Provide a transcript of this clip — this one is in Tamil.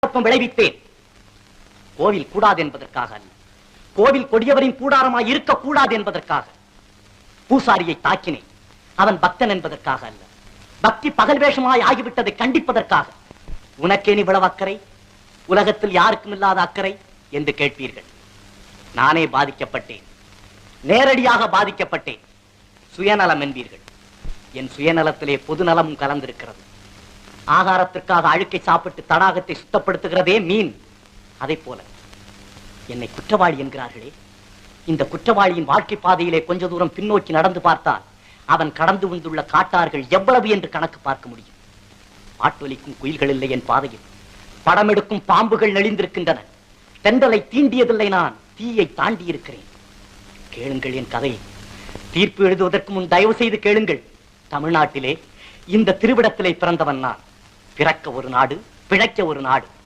குழப்பம் விளைவித்தேன் கோவில் கூடாது என்பதற்காக அல்ல. கோவில் கொடியவரின் கூடாரமாய் இருக்கக்கூடாது என்பதற்காக பூசாரியை தாக்கினேன். அவன் பக்தன் என்பதற்காக அல்ல. பக்தி பகல் வேஷமாய் ஆகிவிட்டதை கண்டிப்பதற்காக. உனக்கேன் இவ்வளவு அக்கறை? உலகத்தில் யாருக்கும் இல்லாத அக்கறை என்று கேட்பீர்கள். நானே பாதிக்கப்பட்டேன். நேரடியாக பாதிக்கப்பட்டேன். சுயநலம் என்பீர்கள். என் சுயநலத்திலே பொதுநலமும் கலந்திருக்கிறது. ஆகாரத்திற்காக அழுக்கை சாப்பிட்டு தடாகத்தை சுத்தப்படுத்துகிறதே மீன். அதைப் போல என்னை குற்றவாளி என்கிறார்களே. இந்த குற்றவாளியின் வாழ்க்கை பாதையிலே கொஞ்ச தூரம் பின்னோக்கி நடந்து பார்த்தால் அவன் கடந்து வந்துள்ள காட்டார்கள் எவ்வளவு என்று கணக்கு பார்க்க முடியும். பாட்டொலிக்கும் குயில்கள் இல்லை என் பாதையில். படமெடுக்கும் பாம்புகள் நெளிந்திருக்கின்றன. தென்றலை தீண்டியதில்லை நான். தீயை தாண்டி இருக்கிறேன் கேளுங்கள் என் கதையை. தீர்ப்பு எழுதுவதற்கு முன் தயவு செய்து கேளுங்கள். தமிழ்நாட்டிலே இந்த திருவிடத்திலே பிறந்தவன் நான். பிறக்க ஒரு நாடு பிழைக்க ஒரு நாடு.